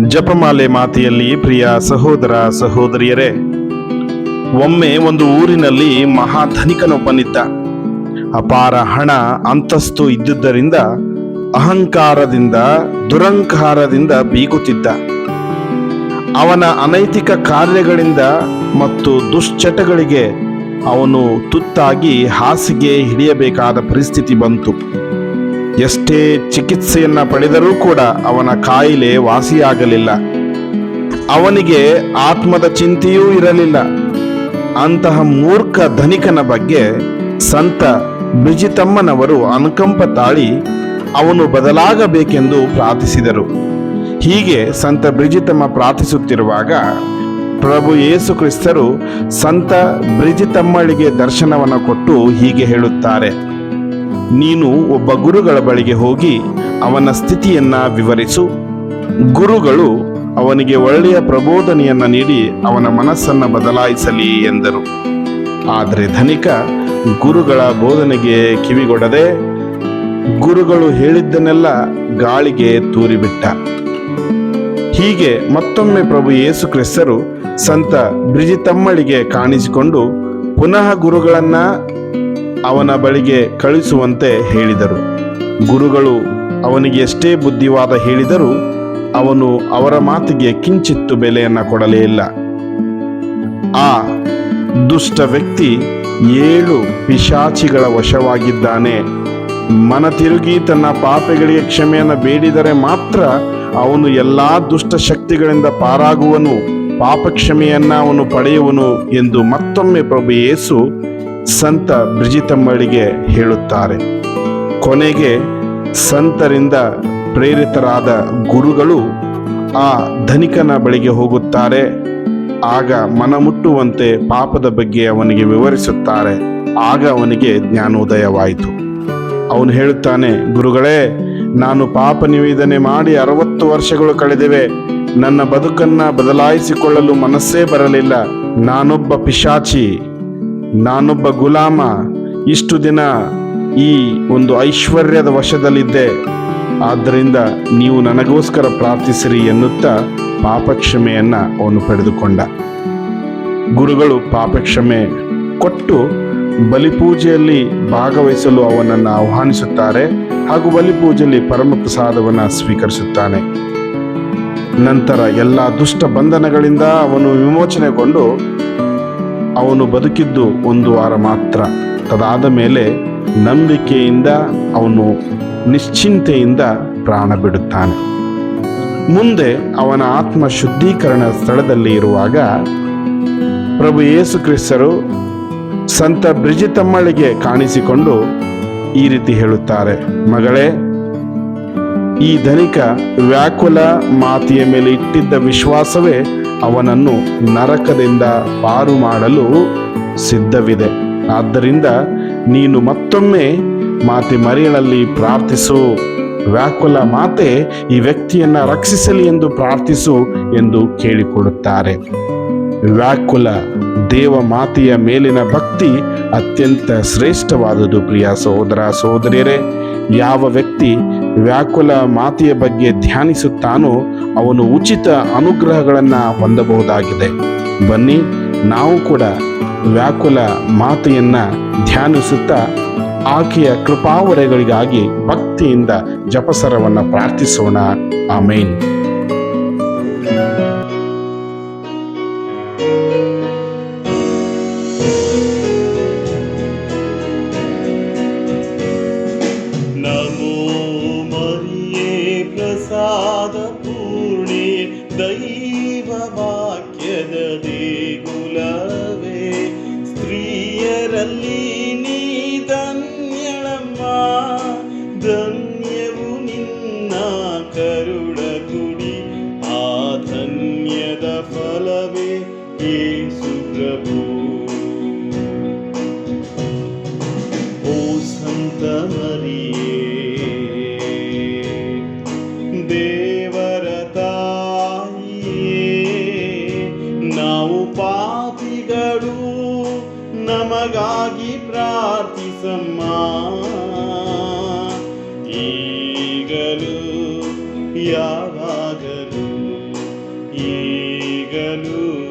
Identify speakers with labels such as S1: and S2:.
S1: ಜಪಮಾಲೆ ಮಾತೆಯಲ್ಲಿ ಪ್ರಿಯ ಸಹೋದರ ಸಹೋದರಿಯರೇ, ಒಮ್ಮೆ ಒಂದು ಊರಿನಲ್ಲಿ ಮಹಾಧನಿಕನೊಬ್ಬನಿದ್ದ. ಅಪಾರ ಹಣ, ಅಂತಸ್ತು ಇದ್ದುದರಿಂದ ಅಹಂಕಾರದಿಂದ ದುರಂಕಾರದಿಂದ ಬೀಗುತ್ತಿದ್ದ. ಅವನ ಅನೈತಿಕ ಕಾರ್ಯಗಳಿಂದ ಮತ್ತು ದುಶ್ಚಟಗಳಿಗೆ ಅವನು ತುತ್ತಾಗಿ ಹಾಸಿಗೆ ಹಿಡಿಯಬೇಕಾದ ಪರಿಸ್ಥಿತಿ ಬಂತು. ಎಷ್ಟೇ ಚಿಕಿತ್ಸೆಯನ್ನ ಪಡೆದರೂ ಕೂಡ ಅವನ ಕಾಯಿಲೆ ವಾಸಿಯಾಗಲಿಲ್ಲ. ಅವನಿಗೆ ಆತ್ಮದ ಚಿಂತೆಯೂ ಇರಲಿಲ್ಲ. ಅಂತಹ ಮೂರ್ಖ ಧನಿಕನ ಬಗ್ಗೆ ಸಂತ ಬ್ರಿಜಿತಮ್ಮನವರು ಅನುಕಂಪ ತಾಳಿ ಅವನು ಬದಲಾಗಬೇಕೆಂದು ಪ್ರಾರ್ಥಿಸಿದರು. ಹೀಗೆ ಸಂತ ಬ್ರಿಜಿತಮ್ಮ ಪ್ರಾರ್ಥಿಸುತ್ತಿರುವಾಗ ಪ್ರಭು ಯೇಸು ಕ್ರಿಸ್ತರು ಸಂತ ಬ್ರಿಜಿತಮ್ಮಳಿಗೆ ದರ್ಶನವನ್ನು ಕೊಟ್ಟು ಹೀಗೆ ಹೇಳುತ್ತಾರೆ. ನೀನು ಒಬ್ಬ ಗುರುಗಳ ಬಳಿಗೆ ಹೋಗಿ ಅವನ ಸ್ಥಿತಿಯನ್ನ ವಿವರಿಸು. ಗುರುಗಳು ಅವನಿಗೆ ಒಳ್ಳೆಯ ಪ್ರಬೋಧನೆಯನ್ನ ನೀಡಿ ಅವನ ಮನಸ್ಸನ್ನ ಬದಲಾಯಿಸಲಿ ಎಂದರು. ಆದರೆ ಧನಿಕ ಗುರುಗಳ ಬೋಧನೆಗೆ ಕಿವಿಗೊಡದೆ ಗುರುಗಳು ಹೇಳಿದ್ದನ್ನೆಲ್ಲ ಗಾಳಿಗೆ ತೂರಿಬಿಟ್ಟ. ಹೀಗೆ ಮತ್ತೊಮ್ಮೆ ಪ್ರಭು ಯೇಸು ಕ್ರಿಸ್ತರು ಸಂತ ಬ್ರಿಜಿತಮ್ಮಳಿಗೆ ಕಾಣಿಸಿಕೊಂಡು ಪುನಃ ಗುರುಗಳನ್ನ ಅವನ ಬಳಿಗೆ ಕಳಿಸುವಂತೆ ಹೇಳಿದರು. ಗುರುಗಳು ಅವನಿಗೆ ಎಷ್ಟೇ ಬುದ್ಧಿವಾದ ಹೇಳಿದರೂ ಅವನು ಅವರ ಮಾತಿಗೆ ಕಿಂಚಿತ್ತು ಬೆಲೆಯನ್ನ ಕೊಡಲೇ ಇಲ್ಲ. ಆ ದುಷ್ಟ ವ್ಯಕ್ತಿ ಏಳು ಪಿಶಾಚಿಗಳ ವಶವಾಗಿದ್ದಾನೆ. ಮನ ತಿರುಗಿ ತನ್ನ ಪಾಪಗಳಿಗೆ ಕ್ಷಮೆಯನ್ನು ಬೇಡಿದರೆ ಮಾತ್ರ ಅವನು ಎಲ್ಲಾ ದುಷ್ಟ ಶಕ್ತಿಗಳಿಂದ ಪಾರಾಗುವನು. ಪಾಪ ಕ್ಷಮೆಯನ್ನ ಅವನು ಪಡೆಯುವನು ಎಂದು ಮತ್ತೊಮ್ಮೆ ಪ್ರಭು ಯೇಸು ಸಂತ ಬ್ರಿಜಿತಮ್ಮಳಿಗೆ ಹೇಳುತ್ತಾರೆ. ಕೊನೆಗೆ ಸಂತರಿಂದ ಪ್ರೇರಿತರಾದ ಗುರುಗಳು ಆ ಧನಿಕನ ಬಳಿಗೆ ಹೋಗುತ್ತಾರೆ. ಆಗ ಮನಮುಟ್ಟುವಂತೆ ಪಾಪದ ಬಗ್ಗೆ ಅವನಿಗೆ ವಿವರಿಸುತ್ತಾರೆ. ಆಗ ಅವನಿಗೆ ಜ್ಞಾನೋದಯವಾಯಿತು. ಅವನು ಹೇಳುತ್ತಾನೆ, ಗುರುಗಳೇ, ನಾನು ಪಾಪ ನಿವೇದನೆ ಮಾಡಿ ಅರವತ್ತು ವರ್ಷಗಳು ಕಳೆದಿವೆ. ನನ್ನ ಬದುಕನ್ನ ಬದಲಾಯಿಸಿಕೊಳ್ಳಲು ಮನಸ್ಸೇ ಬರಲಿಲ್ಲ. ನಾನೊಬ್ಬ ಪಿಶಾಚಿ. ನಾನೊಬ್ಬ ಗುಲಾಮ. ಇಷ್ಟು ದಿನ ಈ ಒಂದು ಐಶ್ವರ್ಯದ ವಶದಲ್ಲಿದ್ದೆ. ಆದ್ದರಿಂದ ನೀವು ನನಗೋಸ್ಕರ ಪ್ರಾರ್ಥಿಸಿರಿ ಎನ್ನುತ್ತಾ ಪಾಪಕ್ಷಮೆಯನ್ನು ಅವನು ಪಡೆದುಕೊಂಡ. ಗುರುಗಳು ಪಾಪಕ್ಷಮೆ ಕೊಟ್ಟು ಬಲಿಪೂಜೆಯಲ್ಲಿ ಭಾಗವಹಿಸಲು ಅವನನ್ನು ಆಹ್ವಾನಿಸುತ್ತಾರೆ ಹಾಗೂ ಬಲಿಪೂಜೆಯಲ್ಲಿ ಪರಮಪ್ರಸಾದವನ್ನು ಸ್ವೀಕರಿಸುತ್ತಾನೆ. ನಂತರ ಎಲ್ಲ ದುಷ್ಟ ಬಂಧನಗಳಿಂದ ಅವನು ವಿಮೋಚನೆಗೊಂಡು ಅವನು ಬದುಕಿದ್ದು ಒಂದು ವಾರ ಮಾತ್ರ. ತದಾದ ಮೇಲೆ ನಂಬಿಕೆಯಿಂದ ಅವನು ನಿಶ್ಚಿಂತೆಯಿಂದ ಪ್ರಾಣ ಬಿಡುತ್ತಾನೆ. ಮುಂದೆ ಅವನ ಆತ್ಮ ಶುದ್ಧೀಕರಣ ಸ್ಥಳದಲ್ಲಿ ಇರುವಾಗ ಪ್ರಭು ಯೇಸು ಕ್ರಿಸ್ತರು ಸಂತ ಬ್ರಿಜಿತಮ್ಮಳಿಗೆ ಕಾಣಿಸಿಕೊಂಡು ಈ ರೀತಿ ಹೇಳುತ್ತಾರೆ. ಮಗಳೇ, ಈ ಧನಿಕ ವ್ಯಾಕುಲ ಮಾತಿಯ ಮೇಲೆ ಇಟ್ಟಿದ್ದ ವಿಶ್ವಾಸವೇ ಅವನನ್ನು ನರಕದಿಂದ ಪಾರು ಮಾಡಲು ಸಿದ್ಧವಿದೆ. ಆದ್ದರಿಂದ ನೀನು ಮತ್ತೊಮ್ಮೆ ಮಾತೆ ಮರಿಯಳಲ್ಲಿ ಪ್ರಾರ್ಥಿಸು. ವ್ಯಾಕುಲ ಮಾತೆ, ಈ ವ್ಯಕ್ತಿಯನ್ನ ರಕ್ಷಿಸಲಿ ಎಂದು ಪ್ರಾರ್ಥಿಸು ಎಂದು ಕೇಳಿಕೊಡುತ್ತಾರೆ. ವ್ಯಾಕುಲ ದೇವ ಮಾತೆಯ ಮೇಲಿನ ಭಕ್ತಿ ಅತ್ಯಂತ ಶ್ರೇಷ್ಠವಾದುದು ಪ್ರಿಯ ಸಹೋದರ ಸಹೋದರಿಯರೇ. ಯಾವ ವ್ಯಕ್ತಿ ವ್ಯಾಕುಲ ಮಾತೆಯ ಬಗ್ಗೆ ಧ್ಯಾನಿಸುತ್ತಾನೋ ಅವನು ಉಚಿತ ಅನುಗ್ರಹಗಳನ್ನು ಹೊಂದಬಹುದಾಗಿದೆ. ಬನ್ನಿ, ನಾವು ಕೂಡ ವ್ಯಾಕುಲ ಮಾತೆಯನ್ನು ಧ್ಯಾನಿಸುತ್ತಾ ಆಕೆಯ ಕೃಪಾವರೆಗಳಿಗಾಗಿ ಭಕ್ತಿಯಿಂದ ಜಪಸರವನ್ನು ಪ್ರಾರ್ಥಿಸೋಣ. ಆಮೇನ್.
S2: ದೇವರ ತಾಯಿಯೇ ನಾವು ಪಾಪಿಗಳು ನಮಗಾಗಿ ಪ್ರಾರ್ಥಿಸಮ್ಮ. ಈಗಲೂ ಯಾವಾಗಲೂ ಈಗಲೂ